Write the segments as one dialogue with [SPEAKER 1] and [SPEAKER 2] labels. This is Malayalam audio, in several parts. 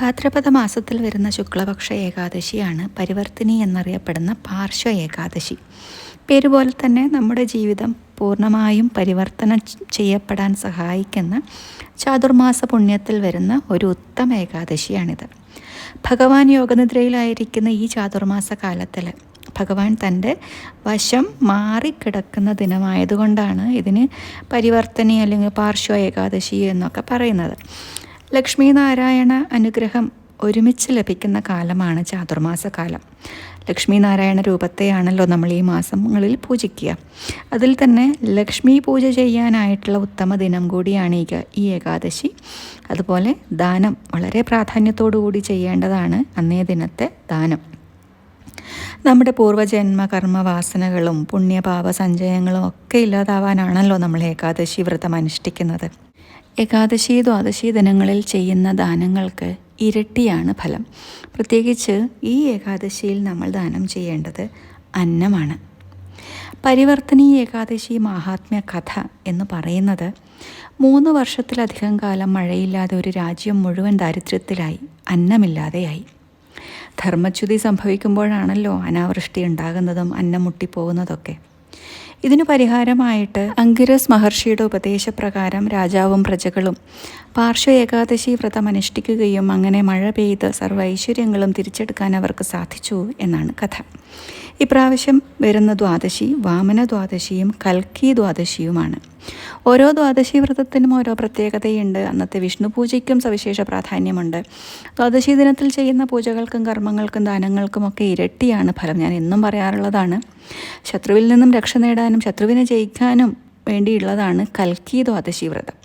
[SPEAKER 1] ഭാദ്രപദ മാസത്തിൽ വരുന്ന ശുക്ലപക്ഷ ഏകാദശിയാണ് പരിവർത്തിനി എന്നറിയപ്പെടുന്ന പാർശ്വ ഏകാദശി. പേരുപോലെ തന്നെ നമ്മുടെ ജീവിതം പൂർണമായും പരിവർത്തനം ചെയ്യപ്പെടാൻ സഹായിക്കുന്ന ചാതുർമാസ പുണ്യത്തിൽ വരുന്ന ഒരു ഉത്തമ ഏകാദശിയാണിത്. ഭഗവാൻ യോഗനിദ്രയിലായിരിക്കുന്ന ഈ ചാതുർമാസ കാലത്തിൽ ഭഗവാൻ തന്റെ വശം മാറിക്കിടക്കുന്ന ദിനമായതുകൊണ്ടാണ് ഇതിന് പരിവർത്തനി അല്ലെങ്കിൽ പാർശ്വ ഏകാദശി എന്നൊക്കെ പറയുന്നത്. ലക്ഷ്മി നാരായണ അനുഗ്രഹം ഒരുമിച്ച് ലഭിക്കുന്ന കാലമാണ് ചാതുർമാസ കാലം ലക്ഷ്മി നാരായണ രൂപത്തെയാണല്ലോ നമ്മൾ ഈ മാസങ്ങളിൽ പൂജിക്കുക. അതിൽ തന്നെ ലക്ഷ്മി പൂജ ചെയ്യാനായിട്ടുള്ള ഉത്തമ ദിനം കൂടിയാണ് ഈ ഈ ഏകാദശി. അതുപോലെ ദാനം വളരെ പ്രാധാന്യത്തോടു കൂടി ചെയ്യേണ്ടതാണ് അന്നേ ദിനത്തെ ദാനം. നമ്മുടെ പൂർവജന്മ കർമ്മവാസനകളും പുണ്യപാപ സഞ്ചയങ്ങളും ഒക്കെ ഇല്ലാതാവാനാണല്ലോ നമ്മൾ ഏകാദശി വ്രതം അനുഷ്ഠിക്കുന്നത്. ഏകാദശി ദ്വാദശി ദിനങ്ങളിൽ ചെയ്യുന്ന ദാനങ്ങൾക്ക് ഇരട്ടിയാണ് ഫലം. പ്രത്യേകിച്ച് ഈ ഏകാദശിയിൽ നമ്മൾ ദാനം ചെയ്യേണ്ടത് അന്നമാണ്. പരിവർത്തനീ ഏകാദശി മഹാത്മ്യ കഥ എന്ന് പറയുന്നത് മൂന്ന് വർഷത്തിലധികം കാലം മഴയില്ലാതെ ഒരു രാജ്യം മുഴുവൻ ദാരിദ്ര്യത്തിലായി അന്നമില്ലാതെയായി. ധർമ്മച്യുതി സംഭവിക്കുമ്പോഴാണല്ലോ അനാവൃഷ്ടി ഉണ്ടാകുന്നതും അന്നം മുട്ടിപ്പോകുന്നതൊക്കെ ഇതിനു പരിഹാരമായിട്ട് അങ്കിരസ് മഹർഷിയുടെ ഉപദേശപ്രകാരം രാജാവും പ്രജകളും പാർശ്വ ഏകാദശി വ്രതം അനുഷ്ഠിക്കുകയും അങ്ങനെ മഴ പെയ്ത് സർവ ഐശ്വര്യങ്ങളും തിരിച്ചെടുക്കാൻ അവർക്ക് സാധിച്ചു എന്നാണ് കഥ. ഇപ്രാവശ്യം വരുന്ന ദ്വാദശി വാമന ദ്വാദശിയും കൽക്കി ദ്വാദശിയുമാണ്. ഓരോ ദ്വാദശി വ്രതത്തിനും ഓരോ പ്രത്യേകതയുണ്ട്. അന്നത്തെ വിഷ്ണു പൂജയ്ക്കും സവിശേഷ പ്രാധാന്യമുണ്ട്. ദ്വാദശി ദിനത്തിൽ ചെയ്യുന്ന പൂജകൾക്കും കർമ്മങ്ങൾക്കും ദാനങ്ങൾക്കും ഒക്കെ ഇരട്ടിയാണ് ഫലം. ഞാൻ എന്നും പറയാറുള്ളതാണ്. ശത്രുവിൽ നിന്നും രക്ഷ നേടാനും ശത്രുവിനെ ജയിക്കാനും വേണ്ടിയുള്ളതാണ് കൽക്കി ദ്വാദശി വ്രതം.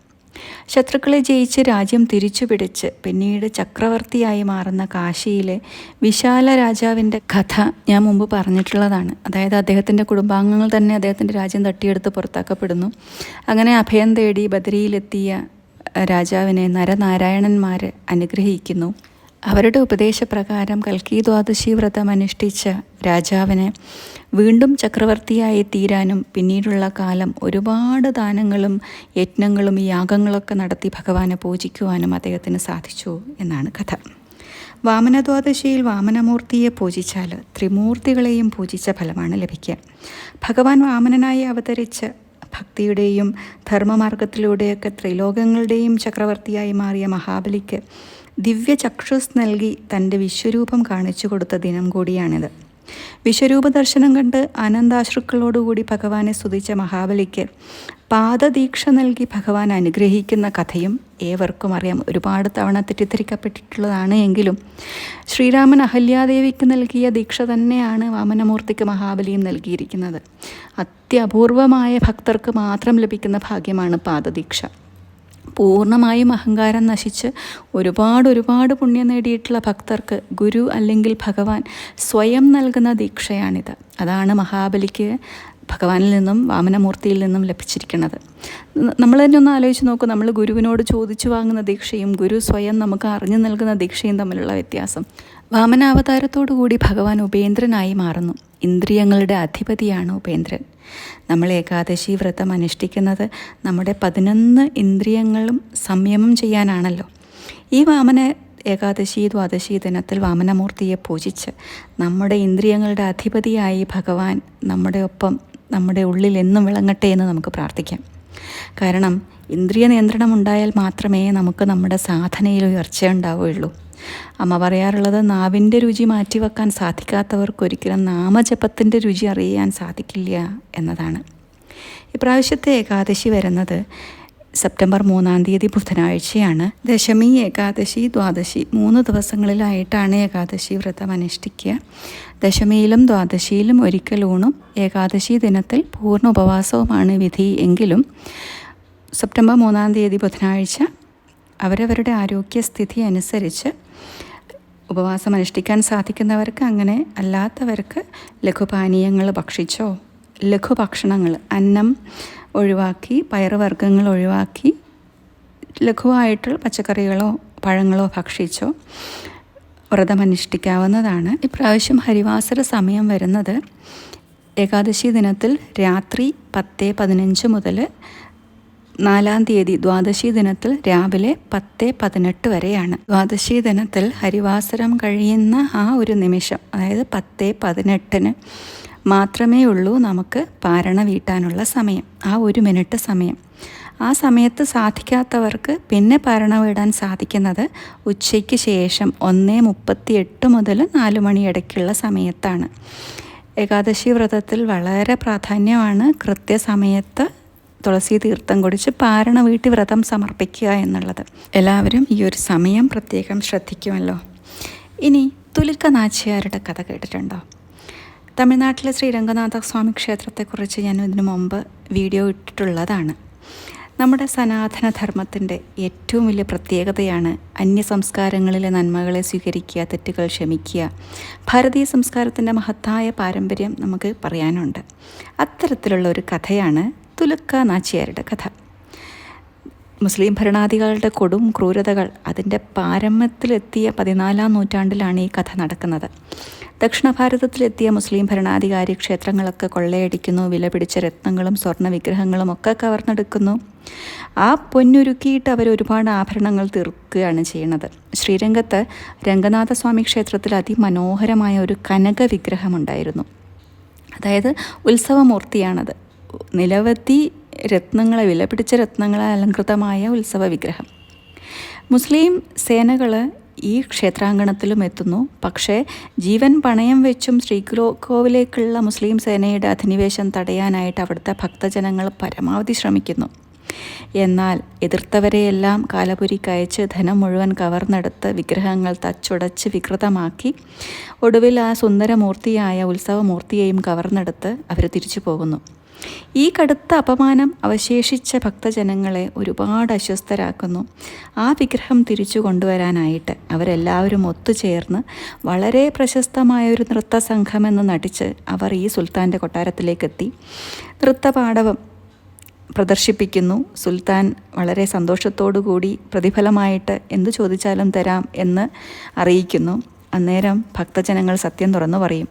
[SPEAKER 1] ശത്രുക്കളെ ജയിച്ച് രാജ്യം തിരിച്ചുപിടിച്ച് പിന്നീട് ചക്രവർത്തിയായി മാറുന്ന കാശിയിലെ വിശാല രാജാവിന്റെ കഥ ഞാൻ മുമ്പ് പറഞ്ഞിട്ടുള്ളതാണ്. അതായത് അദ്ദേഹത്തിന്റെ കുടുംബാംഗങ്ങൾ തന്നെ അദ്ദേഹത്തിന്റെ രാജ്യം തട്ടിയെടുത്ത് പുറത്താക്കപ്പെടുന്നു. അങ്ങനെ അഭയം തേടി ബദരിയിലെത്തിയ രാജാവിനെ നരനാരായണന്മാർ അനുഗ്രഹിക്കുന്നു. അവരുടെ ഉപദേശപ്രകാരം കൽക്കി ദ്വാദശി വ്രതം അനുഷ്ഠിച്ച രാജാവിന് വീണ്ടും ചക്രവർത്തിയായി തീരാനും പിന്നീടുള്ള കാലം ഒരുപാട് ദാനങ്ങളും യജ്ഞങ്ങളും യാഗങ്ങളൊക്കെ നടത്തി ഭഗവാനെ പൂജിക്കുവാനും അദ്ദേഹത്തിന് സാധിച്ചു എന്നാണ് കഥ. വാമനദ്വാദശിയിൽ വാമനമൂർത്തിയെ പൂജിച്ചാൽ ത്രിമൂർത്തികളെയും പൂജിച്ച ഫലമാണ് ലഭിക്കുക. ഭഗവാൻ വാമനനായി അവതരിച്ച ഭക്തിയുടെയും ധർമ്മമാർഗത്തിലൂടെയൊക്കെ ത്രിലോകങ്ങളുടെയും ചക്രവർത്തിയായി മാറിയ മഹാബലിക്ക് ദിവ്യ ചക്ഷുസ് നൽകി തന്റെ വിശ്വരൂപം കാണിച്ചു കൊടുത്ത ദിനം കൂടിയാണിത്. വിശ്വരൂപ ദർശനം കണ്ട് അനന്താശ്രുക്കളോടുകൂടി ഭഗവാനെ സ്തുതിച്ച മഹാബലിക്ക് പാദദീക്ഷ നൽകി ഭഗവാൻ അനുഗ്രഹിക്കുന്ന കഥയും ഏവർക്കും അറിയാം. ഒരുപാട് തവണ തെറ്റിദ്ധരിക്കപ്പെട്ടിട്ടുള്ളതാണ് എങ്കിലും ശ്രീരാമൻ അഹല്യാദേവിക്ക് നൽകിയ ദീക്ഷ തന്നെയാണ് വാമനമൂർത്തിക്ക് മഹാബലിയും നൽകിയിരിക്കുന്നത്. അത്യപൂർവമായ ഭക്തർക്ക് മാത്രം ലഭിക്കുന്ന ഭാഗ്യമാണ് പാദദീക്ഷ. പൂർണമായും അഹങ്കാരം നശിച്ച് ഒരുപാട് ഒരുപാട് പുണ്യം നേടിയിട്ടുള്ള ഭക്തർക്ക് ഗുരു അല്ലെങ്കിൽ ഭഗവാൻ സ്വയം നൽകുന്ന ദീക്ഷയാണിത്. അതാണ് മഹാബലിക്ക് ഭഗവാനിൽ നിന്നും വാമനമൂർത്തിയിൽ നിന്നും ലഭിച്ചിരിക്കുന്നത്. നമ്മൾ തന്നെ ഒന്ന് ആലോചിച്ച് നോക്കൂ നമ്മൾ ഗുരുവിനോട് ചോദിച്ചു വാങ്ങുന്ന ദീക്ഷയും ഗുരു സ്വയം നമുക്ക് അറിഞ്ഞു നൽകുന്ന ദീക്ഷയും തമ്മിലുള്ള വ്യത്യാസം. വാമനാവതാരത്തോടു കൂടി ഭഗവാൻ ഉപേന്ദ്രനായി മാറുന്നു. ഇന്ദ്രിയങ്ങളുടെ അധിപതിയാണ് ഉപേന്ദ്രൻ. നമ്മൾ ഏകാദശി വ്രതം അനുഷ്ഠിക്കുന്നത് നമ്മുടെ പതിനൊന്ന് ഇന്ദ്രിയങ്ങളും സംയമം ചെയ്യാനാണല്ലോ. ഈ വാമന ഏകാദശി ദ്വാദശി ദിനത്തിൽ വാമനമൂർത്തിയെ പൂജിച്ച് നമ്മുടെ ഇന്ദ്രിയങ്ങളുടെ അധിപതിയായി ഭഗവാൻ നമ്മുടെ ഒപ്പം നമ്മുടെ ഉള്ളിൽ എന്നും വിളങ്ങട്ടെ എന്ന് നമുക്ക് പ്രാർത്ഥിക്കാം. കാരണം ഇന്ദ്രിയ നിയന്ത്രണം ഉണ്ടായാൽ മാത്രമേ നമുക്ക് നമ്മുടെ സാധനയിൽ ഉയർച്ച ഉണ്ടാവുകയുള്ളൂ. അമ്മ പറയാറുള്ളത് നാവിന്റെ രുചി മാറ്റിവെക്കാൻ സാധിക്കാത്തവർക്കൊരിക്കലും നാമജപത്തിന്റെ രുചി അറിയാൻ സാധിക്കില്ല എന്നതാണ്. ഇപ്രാവശ്യത്തെ ഏകാദശി വരുന്നത് സെപ്റ്റംബർ മൂന്നാം തീയതി ബുധനാഴ്ചയാണ്. ദശമി ഏകാദശി ദ്വാദശി മൂന്ന് ദിവസങ്ങളിലായിട്ടാണ് ഏകാദശി വ്രതം അനുഷ്ഠിക്കുക. ദശമിയിലും ദ്വാദശിയിലും ഒരിക്കൽ ഊണും ഏകാദശി ദിനത്തിൽ പൂർണ ഉപവാസവുമാണ് വിധി എങ്കിലും സെപ്റ്റംബർ മൂന്നാം തീയതി ബുധനാഴ്ച അവരവരുടെ ആരോഗ്യസ്ഥിതി അനുസരിച്ച് ഉപവാസം അനുഷ്ഠിക്കാൻ സാധിക്കുന്നവർക്ക് അങ്ങനെ അല്ലാത്തവർക്ക് ലഘുപാനീയങ്ങൾ ഭക്ഷിച്ചോ ലഘുഭക്ഷണങ്ങൾ അന്നം ഒഴിവാക്കി പയറുവർഗങ്ങൾ ഒഴിവാക്കി ലഘുവായിട്ടുള്ള പച്ചക്കറികളോ പഴങ്ങളോ ഭക്ഷിച്ചോ വ്രതമനുഷ്ഠിക്കാവുന്നതാണ്. ഇപ്രാവശ്യം ഹരിവാസര സമയം വരുന്നത് ഏകാദശി ദിനത്തിൽ രാത്രി പത്ത് പതിനഞ്ച് മുതൽ നാലാം തീയതി ദ്വാദശി ദിനത്തിൽ രാവിലെ പത്ത് പതിനെട്ട് വരെയാണ്. ദ്വാദശി ദിനത്തിൽ ഹരിവാസരം കഴിയുന്ന ആ ഒരു നിമിഷം അതായത് പത്ത് പതിനെട്ടിന് മാത്രമേ ഉള്ളൂ നമുക്ക് പാരണ വീട്ടാനുള്ള സമയം ആ ഒരു മിനിറ്റ് സമയം. ആ സമയത്ത് സാധിക്കാത്തവർക്ക് പിന്നെ പാരണ വീടാൻ സാധിക്കുന്നത് ഉച്ചയ്ക്ക് ശേഷം ഒന്ന് മുപ്പത്തി എട്ട് മുതൽ നാല് മണി ഇടയ്ക്കുള്ള സമയത്താണ്. ഏകാദശി വ്രതത്തിൽ വളരെ പ്രാധാന്യമാണ് കൃത്യസമയത്ത് തുളസി തീർത്ഥം കുടിച്ച് പാരണ വീട്ടി വ്രതം സമർപ്പിക്കുക എന്നുള്ളത്. എല്ലാവരും ഈ ഒരു സമയം പ്രത്യേകം ശ്രദ്ധിക്കുമല്ലോ. ഇനി തുലിക്ക നാച്ചിയാരുടെ കഥ കേട്ടിട്ടുണ്ടോ? തമിഴ്നാട്ടിലെ ശ്രീരംഗനാഥ സ്വാമി ക്ഷേത്രത്തെക്കുറിച്ച് ഞാൻ ഇതിനു മുമ്പ് വീഡിയോ ഇട്ടിട്ടുള്ളതാണ്. നമ്മുടെ സനാതനധർമ്മത്തിന്റെ ഏറ്റവും വലിയ പ്രത്യേകതയാണ് അന്യ സംസ്കാരങ്ങളിലെ നന്മകളെ സ്വീകരിക്കുക തെറ്റുകൾ ക്ഷമിക്കുക. ഭാരതീയ സംസ്കാരത്തിന്റെ മഹത്തായ പാരമ്പര്യം നമുക്ക് പറയാനുണ്ട്. അത്തരത്തിലുള്ള ഒരു കഥയാണ് തുലുക്ക നാച്ചിയാരുടെ കഥ. മുസ്ലിം ഭരണാധികാരികളുടെ കൊടും ക്രൂരതകൾ അതിന്റെ പാരമ്യത്തിലെത്തിയ പതിനാലാം നൂറ്റാണ്ടിലാണ് ഈ കഥ നടക്കുന്നത്. ദക്ഷിണ ഭാരതത്തിലെത്തിയ മുസ്ലിം ഭരണാധികാരി ക്ഷേത്രങ്ങളൊക്കെ കൊള്ളയടിക്കുന്നു വില പിടിച്ച രത്നങ്ങളും സ്വർണ വിഗ്രഹങ്ങളും ഒക്കെ കവർന്നെടുക്കുന്നു. ആ പൊന്നുരുക്കിയിട്ട് അവർ ഒരുപാട് ആഭരണങ്ങൾ തീർക്കുകയാണ് ചെയ്യുന്നത്. ശ്രീരംഗത്ത് രംഗനാഥസ്വാമി ക്ഷേത്രത്തിൽ അതിമനോഹരമായ ഒരു കനക വിഗ്രഹമുണ്ടായിരുന്നു അതായത് ഉത്സവമൂർത്തിയാണത്. നിരവധി രത്നങ്ങളെ വിലപിടിച്ച രത്നങ്ങളെ അലങ്കൃതമായ ഉത്സവ വിഗ്രഹം മുസ്ലിം സേനകൾ ഈ ക്ഷേത്രാങ്കണത്തിലും എത്തുന്നു. പക്ഷേ ജീവൻ പണയം വെച്ചും ശ്രീകോവിലേക്കുള്ള മുസ്ലിം സേനയുടെ അധിനിവേശം തടയാനായിട്ട് അവിടുത്തെ ഭക്തജനങ്ങൾ പരമാവധി ശ്രമിക്കുന്നു. എന്നാൽ എതിർത്തവരെയെല്ലാം കാലപുരിക്കയച്ച് ധനം മുഴുവൻ കവർന്നെടുത്ത് വിഗ്രഹങ്ങൾ തച്ചുടച്ച് വികൃതമാക്കി ഒടുവിൽ ആ സുന്ദരമൂർത്തിയായ ഉത്സവമൂർത്തിയെയും കവർന്നെടുത്ത് അവർ തിരിച്ചു പോകുന്നു. ഈ കടുത്ത അപമാനം അവശേഷിച്ച ഭക്തജനങ്ങളെ ഒരുപാട് അസ്വസ്ഥരാക്കുന്നു. ആ വിഗ്രഹം തിരിച്ചു കൊണ്ടുവരാനായിട്ട് അവരെല്ലാവരും ഒത്തുചേർന്ന് വളരെ പ്രശസ്തമായ ഒരു നൃത്ത സംഘമെന്ന് നടിച്ച് അവർ ഈ സുൽത്താന്റെ കൊട്ടാരത്തിലേക്കെത്തി. നൃത്തപാടവം പ്രദർശിപ്പിക്കുന്നു. സുൽത്താൻ വളരെ സന്തോഷത്തോടു കൂടി പ്രതിഫലമായിട്ട് എന്തു ചോദിച്ചാലും തരാം എന്ന് അറിയിക്കുന്നു. അന്നേരം ഭക്തജനങ്ങൾ സത്യം തുറന്നു പറയും.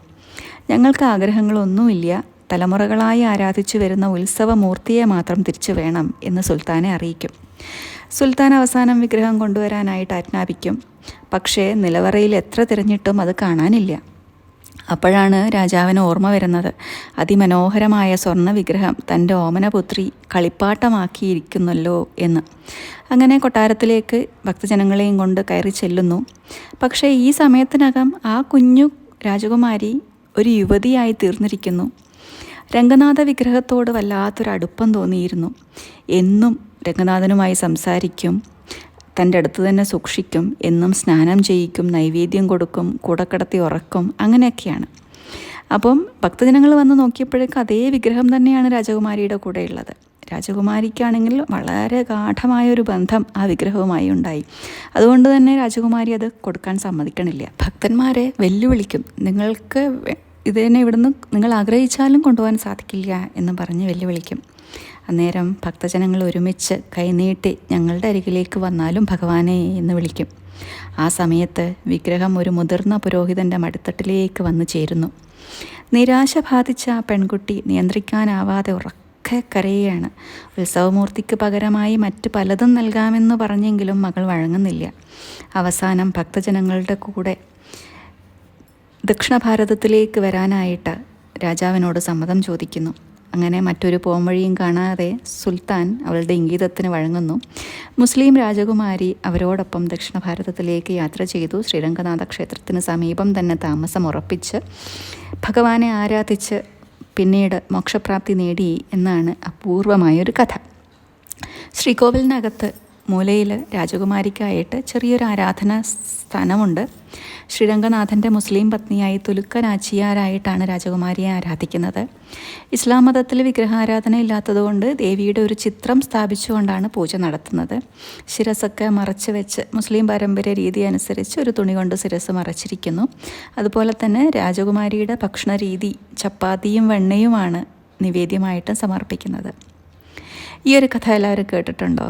[SPEAKER 1] ഞങ്ങൾക്ക് ആഗ്രഹങ്ങളൊന്നുമില്ല. തലമുറകളായി ആരാധിച്ചു വരുന്ന ഉത്സവമൂർത്തിയെ മാത്രം തിരിച്ചു വേണം എന്ന് സുൽത്താനെ അറിയിക്കും. സുൽത്താൻ അവസാനം വിഗ്രഹം കൊണ്ടുവരാനായിട്ട് ആജ്ഞാപിക്കും. പക്ഷേ നിലവറയിൽ എത്ര തിരഞ്ഞിട്ടും അത് കാണാനില്ല. അപ്പോഴാണ് രാജാവിന് ഓർമ്മ വരുന്നത്. അതിമനോഹരമായ സ്വർണ വിഗ്രഹം തന്റെ ഓമനപുത്രി കളിപ്പാട്ടമാക്കിയിരിക്കുന്നല്ലോ എന്ന്. അങ്ങനെ കൊട്ടാരത്തിലേക്ക് ഭക്തജനങ്ങളെയും കൊണ്ട് കയറി ചെല്ലുന്നു. പക്ഷേ ഈ സമയത്തിനകം ആ കുഞ്ഞു രാജകുമാരി ഒരു യുവതിയായി തീർന്നിരിക്കുന്നു. രംഗനാഥ വിഗ്രഹത്തോട് വല്ലാത്തൊരു അടുപ്പം തോന്നിയിരുന്നു. എന്നും രംഗനാഥനുമായി സംസാരിക്കും തന്റെ അടുത്ത് തന്നെ സൂക്ഷിക്കും എന്നും സ്നാനം ചെയ്യിക്കും നൈവേദ്യം കൊടുക്കും കൂടക്കടത്തി ഉറക്കും അങ്ങനെയൊക്കെയാണ്. അപ്പം ഭക്തജനങ്ങൾ വന്ന് നോക്കിയപ്പോഴേക്കും അതേ വിഗ്രഹം തന്നെയാണ് രാജകുമാരിയുടെ കൂടെ ഉള്ളത് രാജകുമാരിക്കാണെങ്കിൽ വളരെ ഗാഠമായൊരു ബന്ധം ആ വിഗ്രഹവുമായി ഉണ്ടായി. അതുകൊണ്ട് തന്നെ രാജകുമാരി അത് കൊടുക്കാൻ സമ്മതിക്കണില്ല. ഭക്തന്മാരെ വെല്ലുവിളിക്കും. നിങ്ങൾക്ക് ഇതിനെ ഇവിടുന്ന് നിങ്ങൾ ആഗ്രഹിച്ചാലും കൊണ്ടുപോകാൻ സാധിക്കില്ല എന്ന് പറഞ്ഞ് വെല്ലുവിളിക്കും. അന്നേരം ഭക്തജനങ്ങൾ ഒരുമിച്ച് കൈനീട്ടി ഞങ്ങളുടെ അരികിലേക്ക് വന്നാലും ഭഗവാനെ എന്ന് വിളിക്കും. ആ സമയത്ത് വിഗ്രഹം ഒരു മുതിർന്ന പുരോഹിതന്റെ മടിത്തട്ടിലേക്ക് വന്നു ചേരുന്നു. നിരാശ ബാധിച്ച ആ പെൺകുട്ടി നിയന്ത്രിക്കാനാവാതെ ഉറക്കെ കരയുകയാണ്. ഉത്സവമൂർത്തിക്ക് പകരമായി മറ്റ് പലതും നൽകാമെന്ന് പറഞ്ഞെങ്കിലും മകൾ വഴങ്ങുന്നില്ല. അവസാനം ഭക്തജനങ്ങളുടെ കൂടെ ദക്ഷിണ ഭാരതത്തിലേക്ക് വരാനായിട്ട് രാജാവിനോട് സമ്മതം ചോദിക്കുന്നു. അങ്ങനെ മറ്റൊരു പോംവഴിയും കാണാതെ സുൽത്താൻ അവളുടെ ഇംഗിതത്തിന് വഴങ്ങുന്നു. മുസ്ലിം രാജകുമാരി അവരോടൊപ്പം ദക്ഷിണ ഭാരതത്തിലേക്ക് യാത്ര ചെയ്തു. ശ്രീരംഗനാഥ ക്ഷേത്രത്തിന് സമീപം തന്നെ താമസം ഉറപ്പിച്ച് ഭഗവാനെ ആരാധിച്ച് പിന്നീട് മോക്ഷപ്രാപ്തി നേടി എന്നാണ് അപൂർവമായൊരു കഥ. ശ്രീകോവിലിനകത്ത് മൂലയിൽ രാജകുമാരിക്കായിട്ട് ചെറിയൊരു ആരാധന സ്ഥാനമുണ്ട് ശ്രീരംഗനാഥന്റെ മുസ്ലിം പത്നിയായി തുലുക്കനാച്ചിയാരായിട്ടാണ് രാജകുമാരിയെ ആരാധിക്കുന്നത്. ഇസ്ലാം മതത്തിൽ വിഗ്രഹാരാധന ഇല്ലാത്തതുകൊണ്ട് ദേവിയുടെ ഒരു ചിത്രം സ്ഥാപിച്ചുകൊണ്ടാണ് പൂജ നടത്തുന്നത്. ശിരസൊക്കെ മറച്ച് വെച്ച് മുസ്ലിം പാരമ്പര്യ രീതി അനുസരിച്ച് ഒരു തുണി കൊണ്ട് ശിരസ് മറച്ചിരിക്കുന്നു. അതുപോലെ തന്നെ രാജകുമാരിയുടെ ഭക്ഷണ രീതി ചപ്പാത്തിയും വെണ്ണയുമാണ് നിവേദ്യമായിട്ട് സമർപ്പിക്കുന്നത്. ഈ ഒരു കഥ എല്ലാവരും കേട്ടിട്ടുണ്ടോ?